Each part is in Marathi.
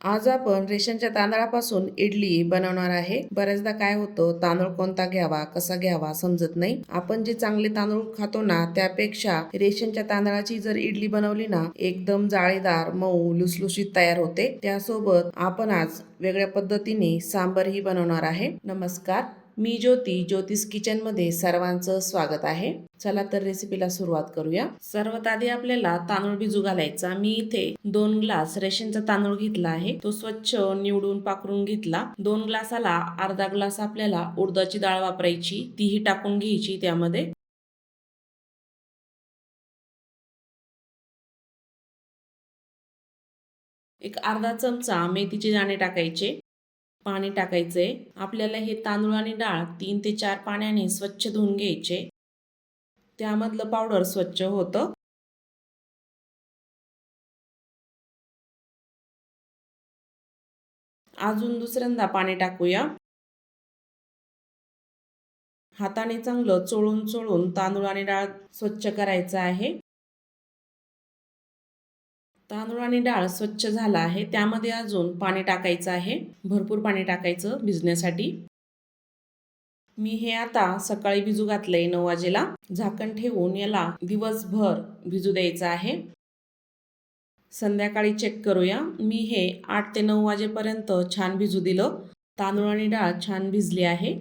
आज आपण रेशनच्या तांदळापासून इडली बनवणार आहे. बऱ्याचदा काय होतं तांदूळ कोणता घ्यावा कसा घ्यावा समजत नाही. आपण जे चांगले तांदूळ खातो ना त्यापेक्षा रेशनच्या तांदळाची जर इडली बनवली ना एकदम जाळीदार मऊ लुसलुशीत तयार होते. त्यासोबत आपण आज वेगळ्या पद्धतीने सांबरही बनवणार आहे. नमस्कार. मी ज्योती ज्योतिष किचनमध्ये सर्वांचं स्वागत आहे. चला तर रेसिपीला सुरुवात करूया. सर्वात आधी आपल्याला तांदूळ भिजू घालायचा. मी इथे दोन ग्लास रेशनचा तांदूळ घेतला आहे. तो स्वच्छ निवडून पाखरून घेतला. दोन ग्लासाला अर्धा ग्लास आपल्याला उडदाची डाळ वापरायची. तीही टाकून घ्यायची त्यामध्ये. एक अर्धा चमचा मेथीचे दाणे टाकायचे. पाणी टाकायचे. आपल्याला हे तांदूळ आणि डाळ तीन ते चार पाण्याने स्वच्छ धुवून घ्यायचे. त्यामधलं पावडर स्वच्छ होतं. अजून दुसऱ्यांदा पाणी टाकूया. हाताने चांगलं चोळून चोळून तांदूळ आणि डाळ स्वच्छ करायचं आहे. तांदूळ आणि डाळ स्वच्छ झाला आहे. त्यामध्ये अजून पाणी टाकायचं आहे. भरपूर पाणी टाकायचं भिजण्यासाठी. मी हे आता सकाळी भिजू घातलंय नऊ वाजेला. झाकण ठेवून याला दिवसभर भिजू द्यायचं आहे. संध्याकाळी चेक करूया. मी हे आठ ते नऊ वाजेपर्यंत छान भिजू दिलं. तांदूळ आणि डाळ छान भिजली आहे.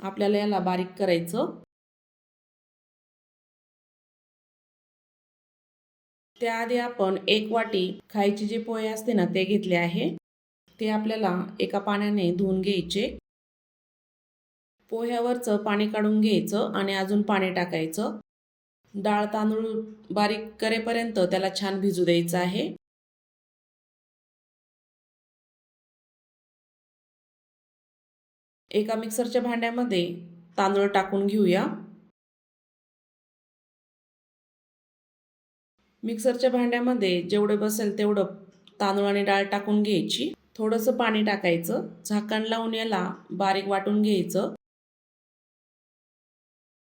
आपल्याला याला बारीक करायचं. त्याआधी आपण एक वाटी खायचे जे पोहे असते ना ते घेतले आहे. ते आपल्याला एका पाण्याने धुवून घ्यायचे. पोह्यावरचं पाणी काढून घ्यायचं आणि अजून पाणी टाकायचं. डाळ तांदूळ बारीक करेपर्यंत त्याला छान भिजू द्यायचं आहे. एका मिक्सरच्या भांड्यामध्ये तांदूळ टाकून घेऊया. मिक्सरच्या भांड्यामध्ये जेवढे बसेल तेवढं तांदूळ आणि डाळ टाकून घ्यायची. थोडंसं पाणी टाकायचं. झाकण लावून याला बारीक वाटून घ्यायचं.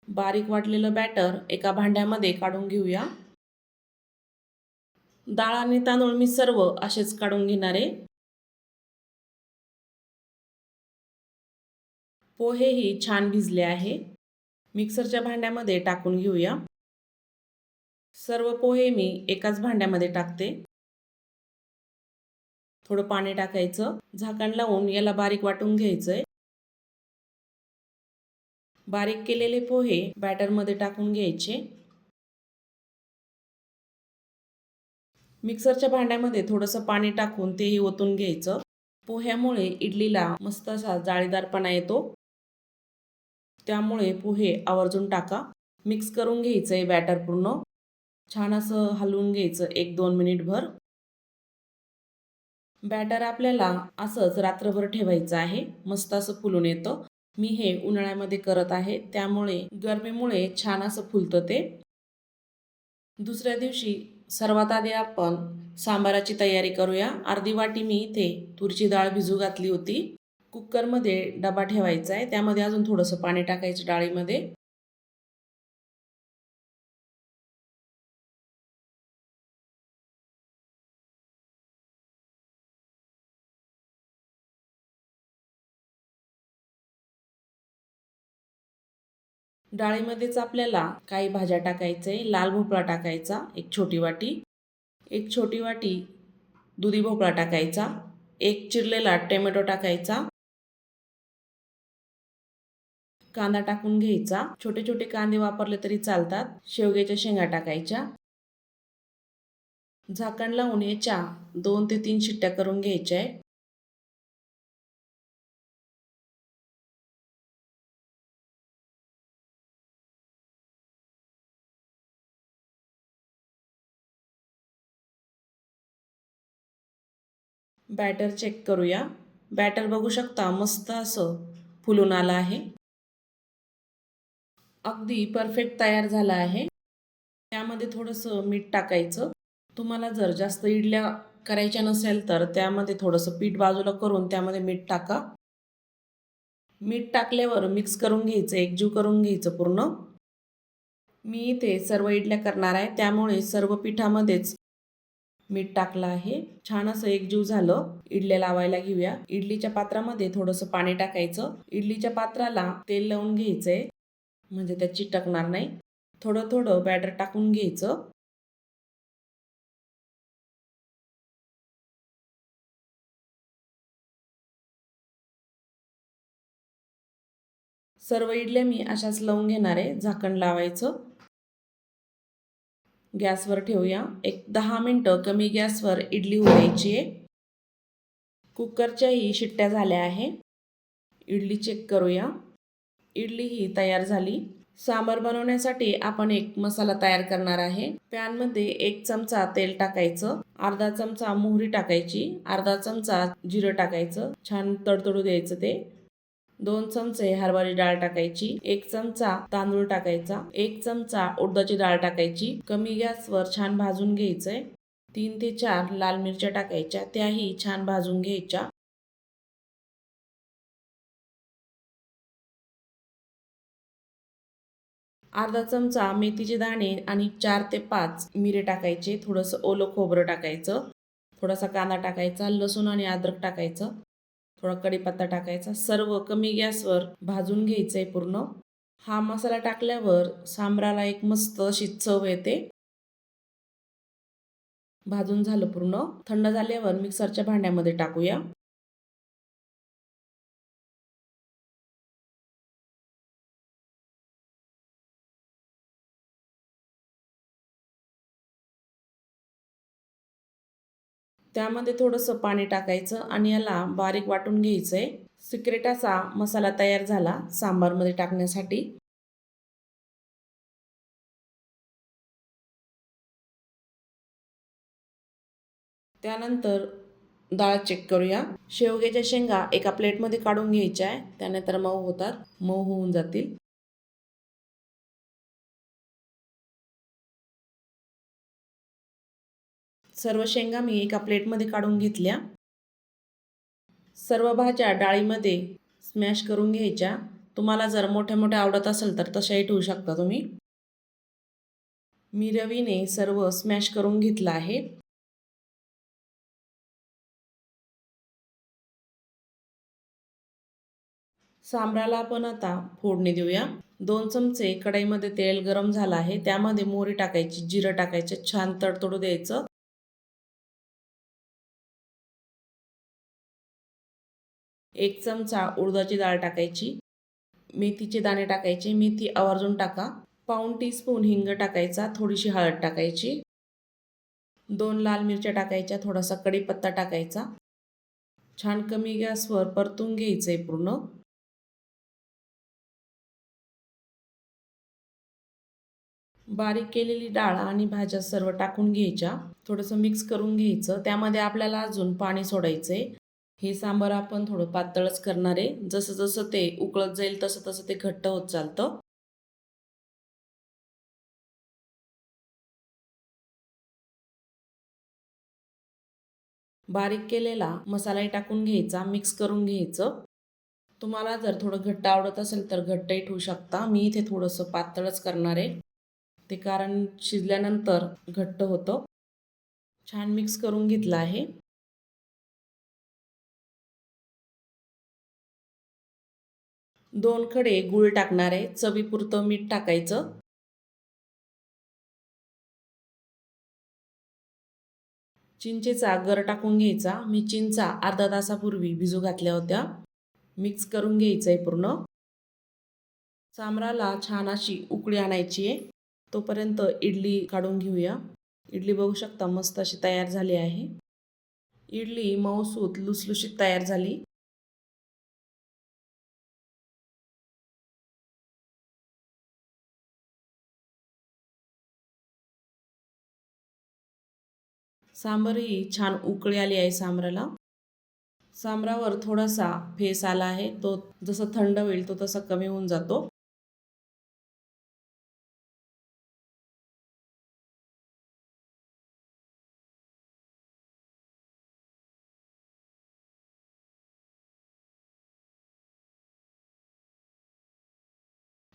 बारीक वाटलेलं बॅटर एका भांड्यामध्ये काढून घेऊया. डाळ आणि तांदूळ मी सर्व असेच काढून घेणार आहे. पोहेही छान भिजले आहे. मिक्सरच्या भांड्यामध्ये टाकून घेऊया. सर्व पोहे मी एकाच भांड्यामध्ये टाकते. थोडं पाणी टाकायचं. झाकण लावून याला बारीक वाटून घ्यायचंय. बारीक केलेले पोहे बॅटरमध्ये टाकून घ्यायचे. मिक्सरच्या भांड्यामध्ये थोडंसं पाणी टाकून तेही ओतून घ्यायचं. पोह्यामुळे इडलीला मस्त असा जाळीदारपणा येतो. त्यामुळे पोहे आवर्जून टाका. मिक्स करून घ्यायचं आहे बॅटर पूर्ण. छान असं हलवून घ्यायचं एक दोन मिनिटभर बॅटर आपल्याला असंच रात्रभर ठेवायचं आहे. मस्त असं फुलून येतं. मी हे उन्हाळ्यामध्ये करत आहे. त्यामुळे गरमीमुळे छान असं फुलतं ते. दुसऱ्या दिवशी सर्वात आधी आपण सांबाराची तयारी करूया. अर्धी वाटी मी इथे तुरीची डाळ भिजू घातली होती. कुकरमध्ये डबा ठेवायचा आहे. त्यामध्ये अजून थोडंसं पाणी टाकायचं डाळीमध्ये. डाळीमध्येच आपल्याला काही भाज्या टाकायचे लाल भोपळा टाकायचा एक छोटी वाटी. एक छोटी वाटी दुधी भोपळा टाकायचा. एक चिरलेला टोमॅटो टाकायचा. कांदा टाकून घ्यायचा. छोटे छोटे कांदे वापरले तरी चालतात. शेवग्याच्या शेंगा टाकायच्या. झाकण लावून याच्या दोन ते तीन शिट्ट्या करून घ्यायच्या आहे बॅटर चेक करूया. बॅटर बघू शकता मस्त असं फुलून आलं आहे. अगदी परफेक्ट तयार झाला आहे. त्यामध्ये थोडंसं मीठ टाकायचं. तुम्हाला जर जास्त इडल्या करायच्या नसेल तर त्यामध्ये थोडंसं पीठ बाजूला करून त्यामध्ये मीठ टाका. मीठ टाकल्यावर मिक्स करून घ्यायचं एकजीव करून घ्यायचं पूर्ण. मी इथे सर्व इडल्या करणार आहे. त्यामुळे सर्व पिठामध्येच मीठ टाकलं आहे. छान असं एकजीव झालं. इडल्या लावायला घेऊया. इडलीच्या पात्रामध्ये थोडंसं पाणी टाकायचं. इडलीच्या पात्राला तेल लावून घ्यायचंय. म्हणजे त्यात चिटकणार नाही. थोडं थोडं बॅटर टाकून घ्यायचं. सर्व इडल्या मी अशाच लावून घेणार आहे. झाकण लावायचं. गॅसवर ठेवूया. एक दहा मिनटं कमी गॅसवर इडली उडायची आहे. कुकरच्याही शिट्ट्या झाल्या आहे. इडली चेक करूया. इडली ही तयार झाली. सांबार बनवण्यासाठी आपण एक मसाला तयार करणार आहे. पॅनमध्ये एक चमचा तेल टाकायचं. अर्धा चमचा मोहरी टाकायची. अर्धा चमचा जिरं टाकायचं. छान तडतडू द्यायचं ते. दोन चमचे हरभरी डाळ टाकायची एक चमचा तांदूळ टाकायचा एक चमचा उडदाची डाळ टाकायची. कमी गॅसवर छान भाजून घ्यायचंय. तीन ते चार लाल मिरच्या टाकायच्या त्याही छान भाजून घ्यायच्या. अर्धा चमचा मेथीचे दाणे आणि चार ते पाच मिरे टाकायचे. थोडंसं ओलं खोबरं टाकायचं. थोडासा कांदा टाकायचा लसूण आणि अद्रक टाकायचं. थोडा कढीपत्ता टाकायचा सर्व कमी गॅसवर भाजून घ्यायचं आहे पूर्ण. हा मसाला टाकल्यावर सांबराला एक मस्त अशी चव येते. भाजून झालं पूर्ण. थंड झाल्यावर मिक्सरच्या भांड्यामध्ये टाकूया. त्यामध्ये थोडंसं पाणी टाकायचं आणि याला बारीक वाटून घ्यायचं आहे सिक्रेटाचा मसाला तयार झाला सांबारमध्ये टाकण्यासाठी. त्यानंतर डाळ चेक करूया. शेवग्याच्या शेंगा एका प्लेटमध्ये काढून घ्यायच्या आहे. त्यानंतर मऊ होतात. मऊ होऊन जातील. सर्व शेंगा मी एका प्लेटमध्ये काढून घेतल्या. सर्व भाज्या डाळीमध्ये स्मॅश करून घ्यायच्या. तुम्हाला जर मोठ्या मोठ्या आवडत असेल तर तशाही ठेवू शकता तुम्ही. मी रवीने सर्व स्मॅश करून घेतलं आहे. सांबराला आपण आता फोडणी देऊया. दोन चमचे कढईमध्ये तेल गरम झालं आहे. त्यामध्ये मोहरी टाकायची जिरं टाकायचं छान तडतडू द्यायचं. एक चमचा उडदाची डाळ टाकायची मेथीचे दाणे टाकायचे मेथी आवर्जून टाका. पाऊण टीस्पून हिंग टाकायचा थोडीशी हळद टाकायची. दोन लाल मिरच्या टाकायच्या थोडासा कढीपत्ता टाकायचा. छान कमी गॅसवर परतून घ्यायचं आहे पूर्ण. बारीक केलेली डाळ आणि भाज्या सर्व टाकून घ्यायच्या. थोडंसं मिक्स करून घ्यायचं. त्यामध्ये आपल्याला अजून पाणी सोडायचं आहे हे सांबार आपण थोडं पातळच करणार आहे. जसं जसं ते उकळत जाईल तसं तसं ते घट्ट होत चालतं. बारीक केलेला मसालाही टाकून घ्यायचा मिक्स करून घ्यायचं. तुम्हाला जर थोडं घट्ट आवडत असेल तर घट्टही ठेवू शकता. मी इथे थोडंसं पातळच करणार आहे. ते कारण शिजल्यानंतर घट्ट होतं. छान मिक्स करून घेतलं आहे. दोन खडे गुळ टाकणार आहे चवीपुरतं मीठ टाकायचं. चिंचेचा गर टाकून घ्यायचा. मी चिंचा अर्धा तासापूर्वी भिजू घातल्या होत्या. मिक्स करून घ्यायचं आहे पूर्ण. चामराला छान अशी उकळी आणायची आहे. तोपर्यंत इडली काढून घेऊया. इडली बघू शकता मस्त अशी तयार झाली आहे. इडली मऊसूत लुसलुशीत तयार झाली. सांबरही छान उकळी आली आहे सांबराला. सांबरावर थोडासा फेस आला आहे. तो जसं थंड होईल तो तसा कमी होऊन जातो.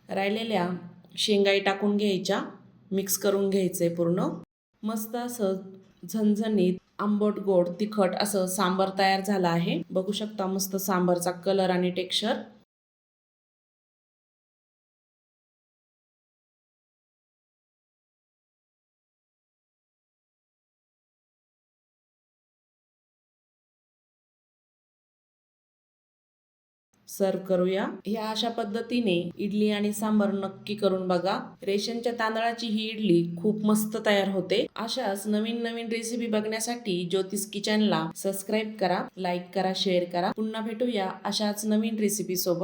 राहिलेल्या शेंगाई टाकून घ्यायच्या. मिक्स करून घ्यायचे पूर्ण. मस्त असं झणझणीत आंबट गोड तिखट असं सांबर तयार झालं आहे. बघू शकता मस्त सांबरचा कलर आणि टेक्स्चर सर्व करूया. ह्या अशा पद्धतीने इडली आणि सांबार नक्की करून बघा. रेशनच्या तांदळाची ही इडली खूप मस्त तयार होते. अशाच नवीन नवीन रेसिपी बघण्यासाठी ज्योतिष किचनला सबस्क्राईब करा लाईक करा शेअर करा. पुन्हा भेटूया अशाच नवीन रेसिपी सोबत.